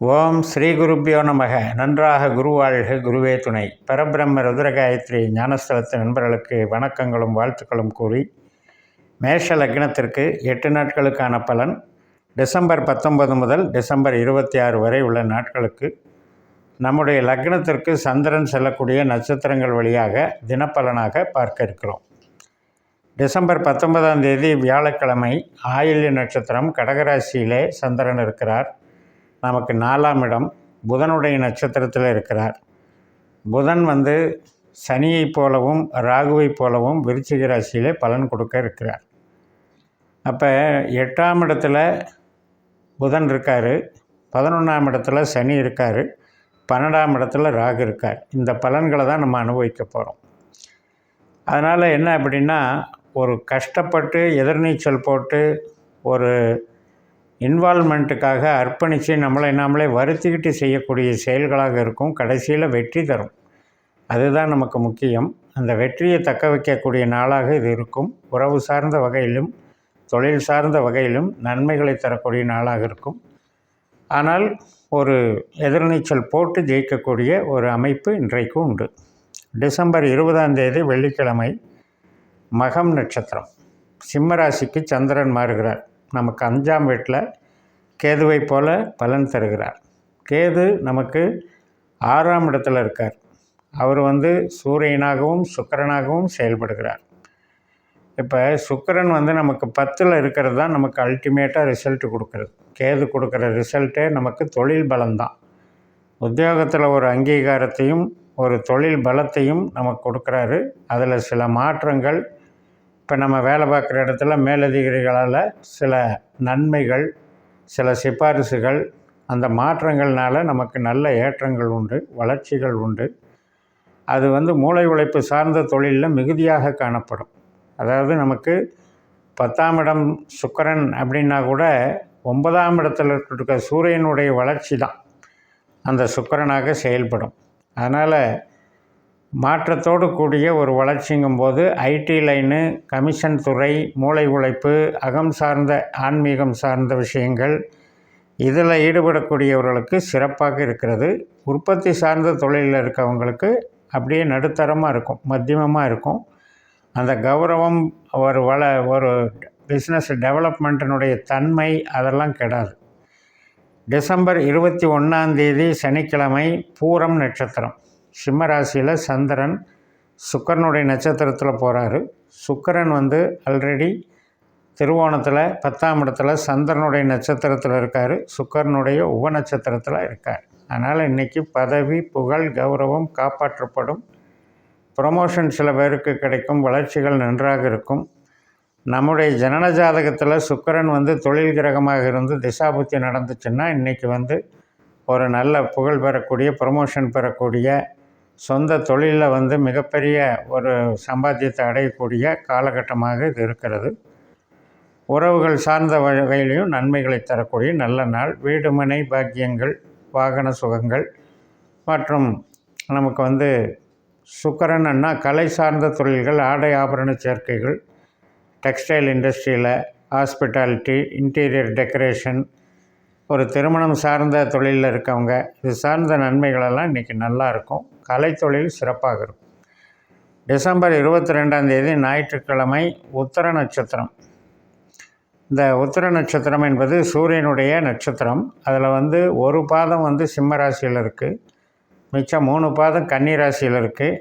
ஓம் ஸ்ரீ குருப்பியோ நமக. நன்றாக குருவாழ்க குருவே துணை. பரபிரம்ம ருத்ரகாயத்ரி ஞானஸ்தலத்து நண்பர்களுக்கு வணக்கங்களும் வாழ்த்துக்களும் கூறி மேஷ லக்னத்திற்கு எட்டு நாட்களுக்கான பலன் டிசம்பர் பத்தொன்பது முதல் டிசம்பர் இருபத்தி ஆறு வரை உள்ள நாட்களுக்கு நம்முடைய லக்னத்திற்கு சந்திரன் செல்லக்கூடிய நட்சத்திரங்கள் வழியாக தினப்பலனாக பார்க்க இருக்கிறோம். டிசம்பர் பத்தொன்பதாம் தேதி வியாழக்கிழமை ஆயில்ய நட்சத்திரம் கடகராசியிலே சந்திரன் இருக்கிறார். நமக்கு நாலாம் இடம் புதனுடைய நட்சத்திரத்தில் இருக்கிறார். புதன் வந்து சனியைப் போலவும் ராகுவைப் போலவும் விருச்சிக ராசியிலே பலன் கொடுக்க இருக்கிறார். அப்போ எட்டாம் இடத்துல புதன் இருக்கார் பதினொன்றாம் இடத்துல சனி இருக்கார் பன்னெண்டாம் இடத்துல ராகு இருக்கார். இந்த பலன்களை தான் நம்ம அனுபவிக்க போகிறோம் அதனால் என்ன அப்படின்னா ஒரு கஷ்டப்பட்டு எதிர்நீச்சல் போட்டு ஒரு இன்வால்மெண்ட்டுக்காக அர்ப்பணித்து நம்மளை நாமளே வருத்திக்கிட்டு செய்யக்கூடிய செயல்களாக இருக்கும். கடைசியில் வெற்றி தரும். அதுதான் நமக்கு முக்கியம். அந்த வெற்றியை தக்க வைக்கக்கூடிய நாளாக இது இருக்கும். உறவு சார்ந்த வகையிலும் தொழில் சார்ந்த வகையிலும் நன்மைகளை தரக்கூடிய நாளாக இருக்கும். ஆனால் ஒரு எதிர்நீச்சல் போட்டு ஜெயிக்கக்கூடிய ஒரு அமைப்பு இன்றைக்கு உண்டு. டிசம்பர் இருபதாம் தேதி வெள்ளிக்கிழமை மகம் நட்சத்திரம். சிம்மராசிக்கு சந்திரன் மாறுகிறார். நமக்கு அஞ்சாம் வீட்டில் கேதுவை போல பலன் தருகிறார். கேது நமக்கு ஆறாம் இடத்துல இருக்கார். அவர் வந்து சூரியனாகவும் சுக்கரனாகவும் செயல்படுகிறார். இப்போ சுக்கரன் வந்து நமக்கு பத்தில் இருக்கிறது தான் நமக்கு அல்டிமேட்டாக ரிசல்ட்டு கொடுக்குறது. கேது கொடுக்குற ரிசல்ட்டே நமக்கு தொழில் பலம்தான் உத்தியோகத்தில் ஒரு அங்கீகாரத்தையும் ஒரு தொழில் பலத்தையும் நமக்கு கொடுக்குறாரு. அதில் சில மாற்றங்கள் இப்போ நம்ம வேலை பார்க்குற இடத்துல மேலதிகாரிகளால் சில நன்மைகள் சில சிபாரிசுகள் அந்த மாற்றங்கள்னால நமக்கு நல்ல ஏற்றங்கள் உண்டு வளர்ச்சிகள் உண்டு. அது வந்து மூளை உழைப்பு சார்ந்த தொழிலில் மிகுதியாக காணப்படும். அதாவது நமக்கு பத்தாம் இடம் சுக்கரன் அப்படின்னா கூட ஒன்பதாம் இடத்துல இருக்க சூரியனுடைய வளர்ச்சி தான். அந்த சுக்கரனாக செயல்படும். அதனால் மாற்றத்தோடு கூடிய ஒரு வளர்ச்சிங்கும் போது ஐடி லைனு கமிஷன் துறை மூளை உழைப்பு அகம் சார்ந்த ஆன்மீகம் சார்ந்த விஷயங்கள் இதில் ஈடுபடக்கூடியவர்களுக்கு சிறப்பாக இருக்கிறது. உற்பத்தி சார்ந்த தொழிலில் இருக்கவங்களுக்கு அப்படியே நடுத்தரமாக இருக்கும் மத்தியமமாக இருக்கும். அந்த கௌரவம் ஒரு வள ஒரு பிஸ்னஸ் டெவலப்மெண்ட்டினுடைய தன்மை அதெல்லாம் கெடாது. டிசம்பர் இருபத்தி ஒன்றாந்தேதி சனிக்கிழமை பூரம் நட்சத்திரம். சிம்மராசியில் சந்திரன் சுக்கரனுடைய நட்சத்திரத்தில் போகிறாரு சுக்கரன் வந்து ஆல்ரெடி திருவோணத்தில் பத்தாம் இடத்துல சந்திரனுடைய நட்சத்திரத்தில் இருக்கார். சுக்கரனுடைய உப நட்சத்திரத்தில் இருக்கார். அதனால் இன்றைக்கி பதவி புகழ் கௌரவம் காப்பாற்றப்படும். ப்ரொமோஷன் சில பேருக்கு கிடைக்கும். வளர்ச்சிகள் நன்றாக இருக்கும். நம்முடைய ஜனன ஜாதகத்தில் சுக்கரன் வந்து தொழில் கிரகமாக இருந்து திசாபுத்தி நடந்துச்சுன்னா இன்றைக்கி வந்து ஒரு நல்ல புகழ் பெறக்கூடிய ப்ரொமோஷன் பெறக்கூடிய சொந்த தொழிலில் வந்து மிகப்பெரிய ஒரு சம்பாத்தியத்தை அடையக்கூடிய காலகட்டமாக இது இருக்கிறது. உறவுகள் சார்ந்த வகையிலையும் நன்மைகளை தரக்கூடிய நல்ல நாள். வீடு மனை பாக்கியங்கள் வாகன சுகங்கள் மற்றும் நமக்கு வந்து சுக்கரன் அண்ணா கலை சார்ந்த தொழில்கள் ஆடை ஆபரண சேர்க்கைகள் டெக்ஸ்டைல் இண்டஸ்ட்ரியில் ஹாஸ்பிட்டாலிட்டி இன்டீரியர் டெக்கரேஷன் ஒரு திருமணம் சார்ந்த தொழிலில் இருக்கவங்க இது சார்ந்த நன்மைகளெல்லாம் இன்றைக்கி நல்லா இருக்கும். கலைத்தொழில் சிறப்பாக இருக்கும். டிசம்பர் இருபத்தி ரெண்டாம் தேதி ஞாயிற்றுக்கிழமை உத்தர நட்சத்திரம். இந்த உத்தர நட்சத்திரம் என்பது சூரியனுடைய நட்சத்திரம். அதில் வந்து ஒரு பாதம் வந்து சிம்ம ராசியில் இருக்குது மிச்சம் மூணு பாதம் கன்னி ராசியில் இருக்குது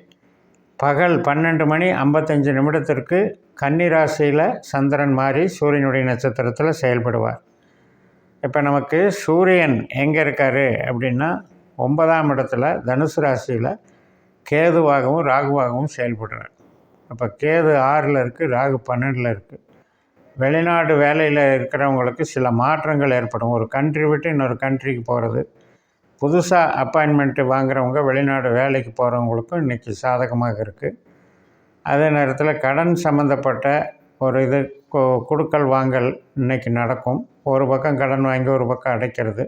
பகல் பன்னெண்டு மணி ஐம்பத்தஞ்சு நிமிடத்திற்கு கன்னி ராசியில் சந்திரன் மாறி சூரியனுடைய நட்சத்திரத்தில் செயல்படுவார். இப்போ நமக்கு சூரியன் எங்கே இருக்கார் அப்படின்னா ஒன்பதாம் இடத்துல தனுசு ராசியில் கேதுவாகவும் ராகுவாகவும் செயல்படுறார். அப்போ கேது ஆறில் இருக்குது ராகு பன்னெண்டில் இருக்குது வெளிநாடு வேலையில் இருக்கிறவங்களுக்கு சில மாற்றங்கள் ஏற்படும். ஒரு கண்ட்ரி விட்டு இன்னொரு கண்ட்ரிக்கு போகிறது புதுசாக அப்பாயின்மெண்ட்டு வாங்குறவங்க வெளிநாடு வேலைக்கு போகிறவங்களுக்கும் இன்றைக்கி சாதகமாக இருக்குது அதே நேரத்தில் கடன் சம்மந்தப்பட்ட ஒரு இது கொடுக்கல் வாங்கல் இன்றைக்கி நடக்கும். ஒரு பக்கம் கடன் வாங்கி ஒரு பக்கம் அடைக்கிறது.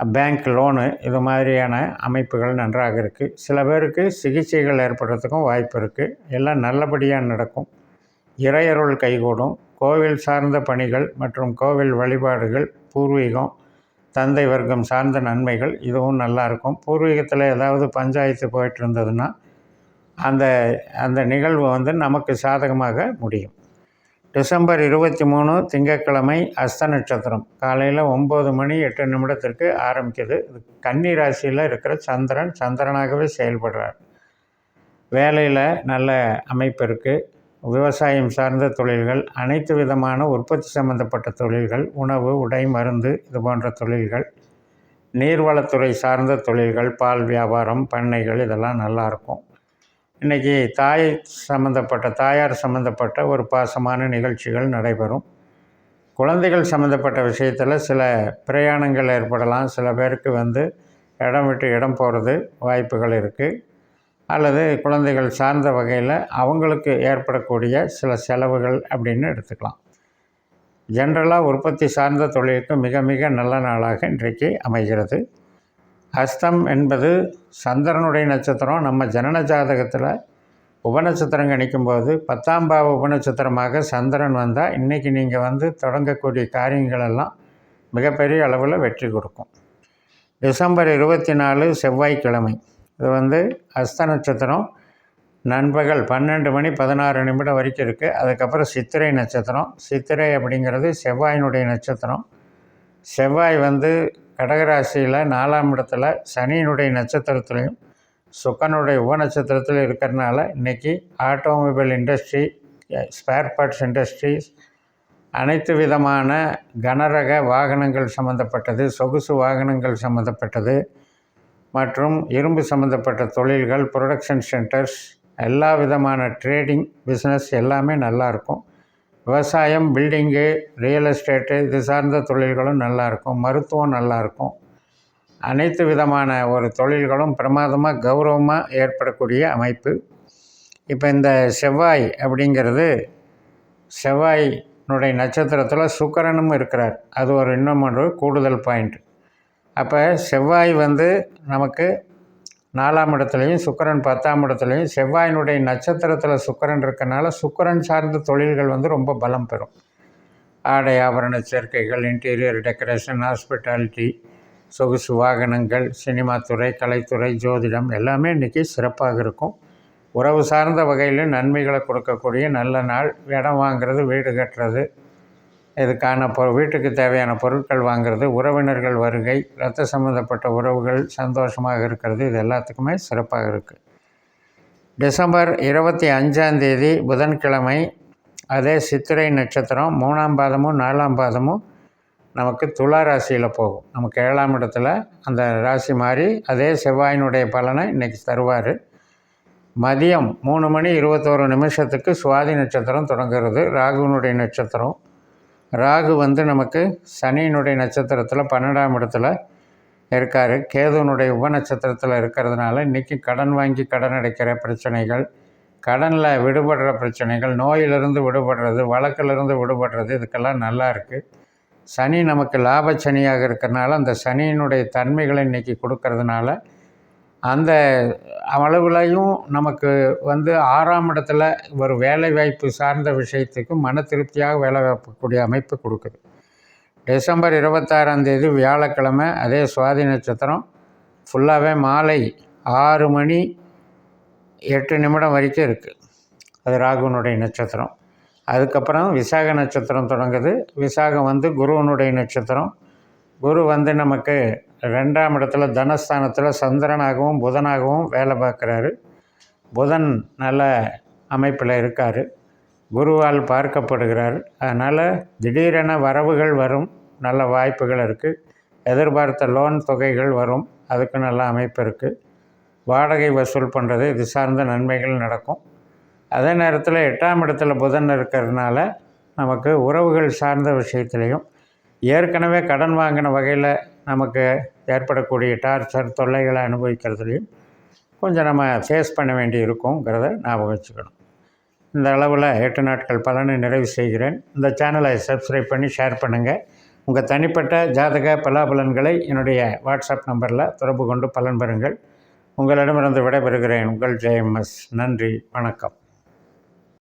பேங்க் லோனு இது மாதிரியான அமைப்புகள் நன்றாக இருக்குது சில பேருக்கு சிகிச்சைகள் ஏற்படுறதுக்கும் வாய்ப்பு இருக்குது எல்லாம் நல்லபடியாக நடக்கும். இறையருள் கைகூடும். கோவில் சார்ந்த பணிகள் மற்றும் கோவில் வழிபாடுகள் பூர்வீகம் தந்தை வர்க்கம் சார்ந்த நன்மைகள் இதுவும் நல்லாயிருக்கும் பூர்வீகத்தில் ஏதாவது பஞ்சாயத்து போயிட்டு இருந்ததுன்னா அந்த அந்த நிகழ்வு வந்து நமக்கு சாதகமாக முடியும். டிசம்பர் இருபத்தி மூணு திங்கட்கிழமை அஸ்த நட்சத்திரம். காலையில் ஒம்பது மணி எட்டு நிமிடத்திற்கு ஆரம்பிக்குது. இது கன்னி ராசியில் இருக்கிற சந்திரன் சந்திரனாகவே செயல்படுறார். வேலையில் நல்ல அமைப்பு இருக்குது விவசாயம் சார்ந்த தொழில்கள் அனைத்து விதமான உற்பத்தி சம்மந்தப்பட்ட தொழில்கள் உணவு உடை மருந்து இது போன்ற தொழில்கள் நீர்வளத்துறை சார்ந்த தொழில்கள் பால் வியாபாரம் பண்ணைகள் இதெல்லாம் நல்லாயிருக்கும் இன்றைக்கி தாய் சம்மந்தப்பட்ட தாயார் சம்மந்தப்பட்ட ஒரு பாசமான நிகழ்ச்சிகள் நடைபெறும். குழந்தைகள் சம்மந்தப்பட்ட விஷயத்தில் சில பிரயாணங்கள் ஏற்படலாம். சில பேருக்கு வந்து இடம் விட்டு இடம் போகிறது வாய்ப்புகள் இருக்குது அல்லது குழந்தைகள் சார்ந்த வகையில் அவங்களுக்கு ஏற்படக்கூடிய சில செலவுகள் அப்படின்னு எடுத்துக்கலாம். ஜென்ரலாக உற்பத்தி சார்ந்த தொழிலுக்கு மிக மிக நல்ல நாளாக இன்றைக்கு அமைகிறது. அஸ்தம் என்பது சந்திரனுடைய நட்சத்திரம். நம்ம ஜனன ஜாதகத்தில் உபநட்சத்திரம் கணிக்கும்போது பத்தாம் பாவ உபநட்சத்திரமாக சந்திரன் வந்தால் இன்றைக்கி நீங்கள் வந்து தொடங்கக்கூடிய காரியங்களெல்லாம் மிகப்பெரிய அளவில் வெற்றி கொடுக்கும். டிசம்பர் இருபத்தி நாலு செவ்வாய்க்கிழமை. இது வந்து அஸ்த நட்சத்திரம். நண்பகல் பன்னெண்டு மணி பதினாறு நிமிடம் வரைக்கும் இருக்குது அதுக்கப்புறம் சித்திரை நட்சத்திரம். சித்திரை அப்படிங்கிறது செவ்வாயினுடைய நட்சத்திரம். செவ்வாய் வந்து கடகராசியில் நாலாம் இடத்துல சனியினுடைய நட்சத்திரத்துலையும் சுக்கனுடைய உப நட்சத்திரத்தில் இருக்கிறனால இன்றைக்கி automobile industry spare parts industries அனைத்து விதமான கனரக வாகனங்கள் சம்மந்தப்பட்டது சொகுசு வாகனங்கள் சம்மந்தப்பட்டது மற்றும் இரும்பு சம்மந்தப்பட்ட தொழில்கள் ப்ரொடக்ஷன் சென்டர்ஸ் எல்லா விதமான ட்ரேடிங் பிஸ்னஸ் எல்லாமே நல்லாயிருக்கும் விவசாயம் பில்டிங்கு ரியல் எஸ்டேட்டு இது சார்ந்த தொழில்களும் நல்லாயிருக்கும். மருத்துவம் நல்லாயிருக்கும். அனைத்து விதமான ஒரு தொழில்களும் பிரமாதமாக கௌரவமாக ஏற்படக்கூடிய அமைப்பு. இப்போ இந்த செவ்வாய் அப்படிங்கிறது செவ்வாயினுடைய நட்சத்திரத்தில் சுக்கரனும் இருக்கிறார். அது ஒரு இன்னும் ஒரு கூடுதல் பாயிண்ட் அப்போ செவ்வாய் வந்து நமக்கு நாலாம் இடத்துலையும் சுக்கரன் பத்தாம் இடத்துலையும் செவ்வாயினுடைய நட்சத்திரத்தில் சுக்கரன் இருக்கனால சுக்கரன் சார்ந்த தொழில்கள் வந்து ரொம்ப பலம் பெறும். ஆடை ஆபரண சேர்க்கைகள் இன்டீரியர் டெக்கரேஷன் ஹாஸ்பிட்டாலிட்டி சொகுசு வாகனங்கள் சினிமா துறை கலைத்துறை ஜோதிடம் எல்லாமே இன்றைக்கி சிறப்பாக இருக்கும். உறவு சார்ந்த வகையில் நன்மைகளை கொடுக்கக்கூடிய நல்ல நாள். இடம் வாங்கிறது வீடு கட்டுறது இதுக்கான பொ வீட்டுக்கு தேவையான பொருட்கள் வாங்கிறது உறவினர்கள் வருகை ரத்த சம்மந்தப்பட்ட உறவுகள் சந்தோஷமாக இருக்கிறது இது எல்லாத்துக்குமே சிறப்பாக இருக்குது டிசம்பர் இருபத்தி அஞ்சாந்தேதி புதன்கிழமை அதே சித்திரை நட்சத்திரம் மூணாம் பாதமும் நாலாம் பாதமும் நமக்கு துலா ராசியில் போகும். நமக்கு ஏழாம் இடத்துல அந்த ராசி மாறி அதே செவ்வாயினுடைய பலனை இன்றைக்கி தருவார். மதியம் மூணு மணி இருபத்தோரு நிமிஷத்துக்கு சுவாதி நட்சத்திரம் தொடங்குறது ராகுனுடைய நட்சத்திரம். ராகு வந்து நமக்கு சனியினுடைய நட்சத்திரத்தில் பன்னெண்டாம் இடத்துல இருக்கார். கேதுவனுடைய உப நட்சத்திரத்தில் இருக்கிறதுனால இன்றைக்கி கடன் வாங்கி கடன் அடைக்கிற பிரச்சனைகள் கடனில் விடுபடுற பிரச்சனைகள் நோயிலிருந்து விடுபடுறது வழக்கிலிருந்து விடுபடுறது இதுக்கெல்லாம் நல்லா இருக்குது சனி நமக்கு லாப சனியாக இருக்கிறனால அந்த சனியினுடைய தன்மைகளை இன்றைக்கி கொடுக்கறதுனால அந்த அளவுலையும் நமக்கு வந்து ஆறாம் இடத்துல ஒரு வேலை வாய்ப்பு சார்ந்த விஷயத்துக்கு மன திருப்தியாக வேலை வாய்ப்புக்கூடிய அமைப்பு கொடுக்குது. டிசம்பர் இருபத்தாறாம் தேதி வியாழக்கிழமை அதே சுவாதி நட்சத்திரம் ஃபுல்லாகவே மாலை ஆறு மணி எட்டு நிமிடம் வரைக்கும் இருக்குது அது ராகுனுடைய நட்சத்திரம். அதுக்கப்புறம் விசாக நட்சத்திரம் தொடங்குது. விசாகம் வந்து குருவனுடைய நட்சத்திரம். குரு வந்து நமக்கு ரெண்டாம் இடத்துல தனஸ்தானத்தில் சந்திரனாகவும் புதனாகவும் வேலை பார்க்குறாரு. புதன் நல்ல அமைப்பில் இருக்கார். குருவால் பார்க்கப்படுகிறார். அதனால் திடீரென வரவுகள் வரும். நல்ல வாய்ப்புகள் இருக்குது எதிர்பார்த்த லோன் தொகைகள் வரும். அதுக்கு நல்ல அமைப்பு இருக்குது வாடகை வசூல் பண்ணுறது இது சார்ந்த நன்மைகள் நடக்கும். அதே நேரத்தில் எட்டாம் இடத்துல புதன் இருக்கிறதுனால நமக்கு உறவுகள் சார்ந்த விஷயத்துலேயும் ஏற்கனவே கடன் வாங்கின வகையில் நமக்கு ஏற்படக்கூடிய டார்ச்சர் தொல்லைகளை அனுபவிக்கிறதுலையும் கொஞ்சம் நம்ம ஃபேஸ் பண்ண வேண்டி இருக்குங்கிறத ஞாபகம் வச்சுக்கணும். இந்த அளவில் எட்டு நாட்கள் பலனை நிறைவு செய்கிறேன். இந்த சேனலை சப்ஸ்கிரைப் பண்ணி ஷேர் பண்ணுங்கள் உங்கள் தனிப்பட்ட ஜாதக பலாபலன்களை என்னுடைய வாட்ஸ்அப் நம்பரில் தொடர்பு கொண்டு பலன் பெறுங்கள். உங்களிடமிருந்து விடைபெறுகிறேன் உங்கள் ஜெயம்எஸ். நன்றி வணக்கம்.